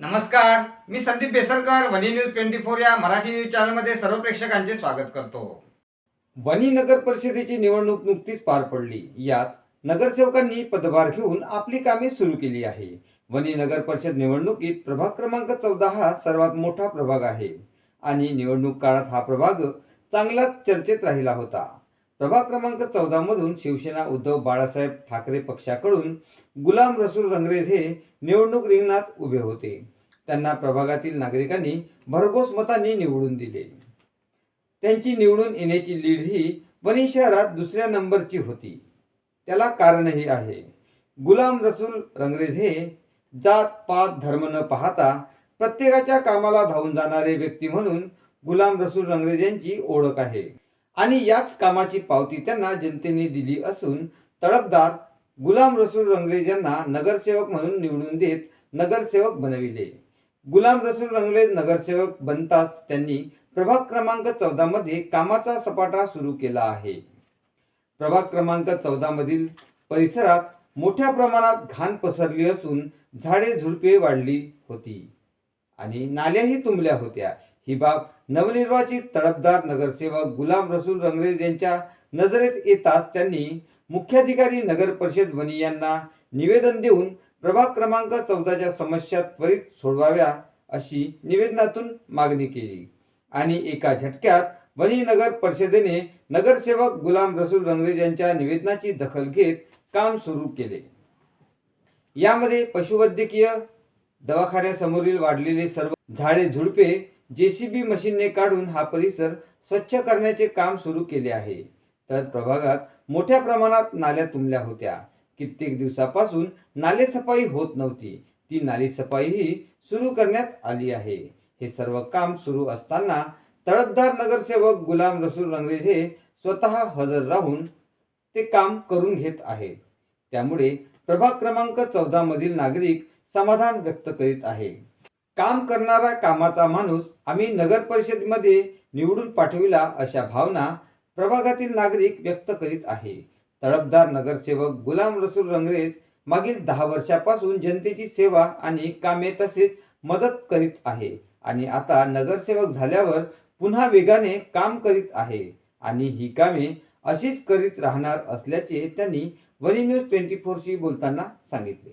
नमस्कार मी संदीप बेसरकर वनी न्यूज ट्वेंटी फोर या मराठी न्यूज चॅनलमध्ये सर्व प्रेक्षकांचे स्वागत करतो. वनी नगर परिषदेची निवडणूक नुकतीच पार पडली. यात नगरसेवकांनी पदभार घेऊन आपली कामे सुरू केली आहे. वनी नगर परिषद निवडणुकीत प्रभाग क्रमांक चौदा हा सर्वात मोठा प्रभाग आहे. आणि निवडणूक काळात हा प्रभाग चांगलाच चर्चेत राहिला होता. प्रभाग क्रमांक चौदा मधून शिवसेना उद्धव बाळासाहेब ठाकरे पक्षाकडून गुलाम रसूल रंगरेज हे निवडणूक रिंगणात उभे होते. त्यांना प्रभागातील नागरिकांनी भरघोस मतांनी निवडून दिले. त्यांची निवडून येण्याची लीड ही वणी शहरात दुसऱ्या नंबरची होती. त्याला कारणही आहे. गुलाम रसूल रंगरेज हे जात पात धर्म न पाहता प्रत्येकाच्या कामाला धावून जाणारे व्यक्ती म्हणून गुलाम रसूल रंगरेज यांची ओळख आहे. आणि याच कामाची पावती त्यांना जनतेने दिली असून तडफदार गुलाम रसूल रंगले यांना नगरसेवक म्हणून निवडून देत नगरसेवक बनविले. गुलाम रसूल रंगलेज नगरसेवक बनताच त्यांनी प्रभाग क्रमांक चौदा मध्ये कामाचा सपाटा सुरू केला आहे. प्रभाग क्रमांक चौदा मधील परिसरात मोठ्या प्रमाणात घाण पसरली असून झाडे झुडपे वाढली होती आणि नाल्याही तुंबल्या होत्या. ही बाब नवनिर्वाचित तडफदार नगरसेवक गुलाम रसूल रंगरेज यांच्या नजरेत येताच त्यांनी मुख्याधिकारी नगर परिषद वनी यांना निवेदन देऊन प्रभाग क्रमांक चौदाच्या समस्या त्वरित सोडवाव्या अशी निवेदनातून मागणी केली. आणि एका झटक्यात वनी नगर परिषदेने नगरसेवक गुलाम रसूल रंगरेज यांच्या निवेदनाची दखल घेत काम सुरू केले. यामध्ये पशुवैद्यकीय दवाखान्यासमोरील वाढलेले सर्व झाडे झुडपे जेसीबी मशीनने काढून हा परिसर स्वच्छ करण्याचे काम सुरू केले आहे. तर प्रभागात मोठ्या प्रमाणात नाल्या तुंबल्या होत्या. कित्येक दिवसापासून नाले सफाई होत नव्हती. ती नाली सफाईही सुरू करण्यात आली आहे. हे सर्व काम सुरू असताना तळपदार नगरसेवक गुलाम रसूल रंगरेज हे स्वतः हजर राहून ते काम करून घेत आहेत. त्यामुळे प्रभाग क्रमांक चौदा मधील नागरिक समाधान व्यक्त करीत आहे काम करणारा कामाचा माणूस आम्ही नगर परिषदेमध्ये निवडून पाठविला अशा भावना प्रभागातील नागरिक व्यक्त करीत आहे. तळपदार नगरसेवक गुलाम रसूल रंगरेज मागील दहा वर्षापासून जनतेची सेवा आणि कामे तसेच मदत करीत आहे आणि आता नगरसेवक झाल्यावर पुन्हा वेगाने काम करीत आहे आणि ही कामे अशीच करीत राहणार असल्याचे त्यांनी वरी न्यूज ट्वेंटी फोरशी बोलताना सांगितले.